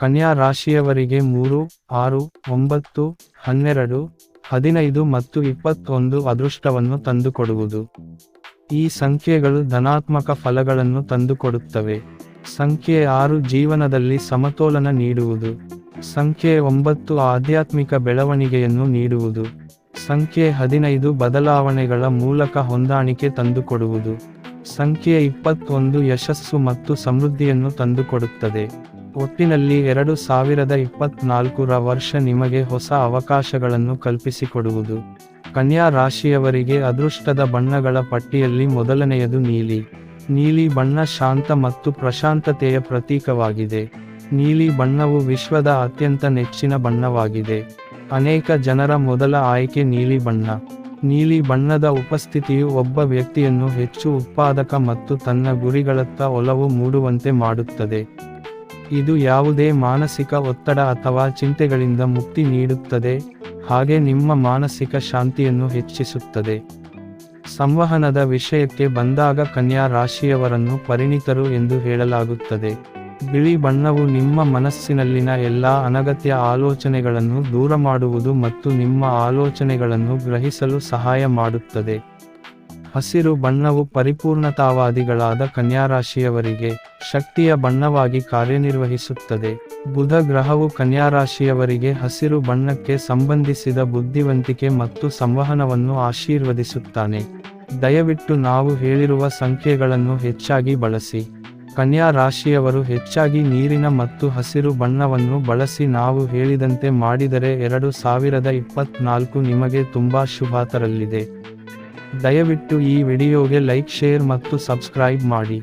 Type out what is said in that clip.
ಕನ್ಯಾ ರಾಶಿಯವರಿಗೆ ಮೂರು, ಆರು, ಒಂಬತ್ತು, ಹನ್ನೆರಡು, ಹದಿನೈದು ಮತ್ತು ಇಪ್ಪತ್ತೊಂದು ಅದೃಷ್ಟವನ್ನು ತಂದುಕೊಡುವುದು. ಈ ಸಂಖ್ಯೆಗಳು ಧನಾತ್ಮಕ ಫಲಗಳನ್ನು ತಂದುಕೊಡುತ್ತವೆ. ಸಂಖ್ಯೆ ಆರು ಜೀವನದಲ್ಲಿ ಸಮತೋಲನ ನೀಡುವುದು. ಸಂಖ್ಯೆ ಒಂಬತ್ತು ಆಧ್ಯಾತ್ಮಿಕ ಬೆಳವಣಿಗೆಯನ್ನು ನೀಡುವುದು. ಸಂಖ್ಯೆ ಹದಿನೈದು ಬದಲಾವಣೆಗಳ ಮೂಲಕ ಹೊಂದಾಣಿಕೆ ತಂದುಕೊಡುವುದು. ಸಂಖ್ಯೆ ಇಪ್ಪತ್ತೊಂದು ಯಶಸ್ಸು ಮತ್ತು ಸಮೃದ್ಧಿಯನ್ನು ತಂದುಕೊಡುತ್ತದೆ. ಒಟ್ಟಿನಲ್ಲಿ ಎರಡು ಸಾವಿರದ ಇಪ್ಪತ್ನಾಲ್ಕರ ವರ್ಷ ನಿಮಗೆ ಹೊಸ ಅವಕಾಶಗಳನ್ನು ಕಲ್ಪಿಸಿಕೊಡುವುದು. ಕನ್ಯಾ ರಾಶಿಯವರಿಗೆ ಅದೃಷ್ಟದ ಬಣ್ಣಗಳ ಪಟ್ಟಿಯಲ್ಲಿ ಮೊದಲನೆಯದು ನೀಲಿ. ನೀಲಿ ಬಣ್ಣ ಶಾಂತ ಮತ್ತು ಪ್ರಶಾಂತತೆಯ ಪ್ರತೀಕವಾಗಿದೆ. ನೀಲಿ ಬಣ್ಣವು ವಿಶ್ವದ ಅತ್ಯಂತ ನೆಚ್ಚಿನ ಬಣ್ಣವಾಗಿದೆ. ಅನೇಕ ಜನರ ಮೊದಲ ಆಯ್ಕೆ ನೀಲಿ ಬಣ್ಣ. ನೀಲಿ ಬಣ್ಣದ ಉಪಸ್ಥಿತಿಯು ಒಬ್ಬ ವ್ಯಕ್ತಿಯನ್ನು ಹೆಚ್ಚು ಉತ್ಪಾದಕ ಮತ್ತು ತನ್ನ ಗುರಿಗಳತ್ತ ಒಲವು ಮೂಡುವಂತೆ ಮಾಡುತ್ತದೆ. ಇದು ಯಾವುದೇ ಮಾನಸಿಕ ಒತ್ತಡ ಅಥವಾ ಚಿಂತೆಗಳಿಂದ ಮುಕ್ತಿ ನೀಡುತ್ತದೆ, ಹಾಗೆ ನಿಮ್ಮ ಮಾನಸಿಕ ಶಾಂತಿಯನ್ನು ಹೆಚ್ಚಿಸುತ್ತದೆ. ಸಂವಹನದ ವಿಷಯಕ್ಕೆ ಬಂದಾಗ ಕನ್ಯಾ ರಾಶಿಯವರನ್ನು ಪರಿಣಿತರು ಎಂದು ಹೇಳಲಾಗುತ್ತದೆ. ಬಿಳಿ ಬಣ್ಣವು ನಿಮ್ಮ ಮನಸ್ಸಿನಲ್ಲಿನ ಎಲ್ಲ ಅನಗತ್ಯ ಆಲೋಚನೆಗಳನ್ನು ದೂರ ಮಾಡುವುದು ಮತ್ತು ನಿಮ್ಮ ಆಲೋಚನೆಗಳನ್ನು ಗ್ರಹಿಸಲು ಸಹಾಯ ಮಾಡುತ್ತದೆ. ಹಸಿರು ಬಣ್ಣವು ಪರಿಪೂರ್ಣತಾವಾದಿಗಳಾದ ಕನ್ಯಾರಾಶಿಯವರಿಗೆ ಶಕ್ತಿಯ ಬಣ್ಣವಾಗಿ ಕಾರ್ಯನಿರ್ವಹಿಸುತ್ತದೆ. ಬುಧ ಗ್ರಹವು ಕನ್ಯಾರಾಶಿಯವರಿಗೆ ಹಸಿರು ಬಣ್ಣಕ್ಕೆ ಸಂಬಂಧಿಸಿದ ಬುದ್ಧಿವಂತಿಕೆ ಮತ್ತು ಸಂವಹನವನ್ನು ಆಶೀರ್ವದಿಸುತ್ತಾನೆ. ದಯವಿಟ್ಟು ನಾವು ಹೇಳಿರುವ ಸಂಖ್ಯೆಗಳನ್ನು ಹೆಚ್ಚಾಗಿ ಬಳಸಿ. ಕನ್ಯಾ ರಾಶಿಯವರು ಹೆಚ್ಚಾಗಿ ನೀರಿನ ಮತ್ತು ಹಸಿರು ಬಣ್ಣವನ್ನು ಬಳಸಿ ನಾವು ಹೇಳಿದಂತೆ ಮಾಡಿದರೆ ಎರಡು ಸಾವಿರದ ಇಪ್ಪತ್ನಾಲ್ಕು ನಿಮಗೆ ತುಂಬಾ ಶುಭ ತರಲಿದೆ. ದಯವಿಟ್ಟು ಈ ವಿಡಿಯೋಗೆ ಲೈಕ್, ಶೇರ್ ಮತ್ತು ಸಬ್ಸ್ಕ್ರೈಬ್ ಮಾಡಿ.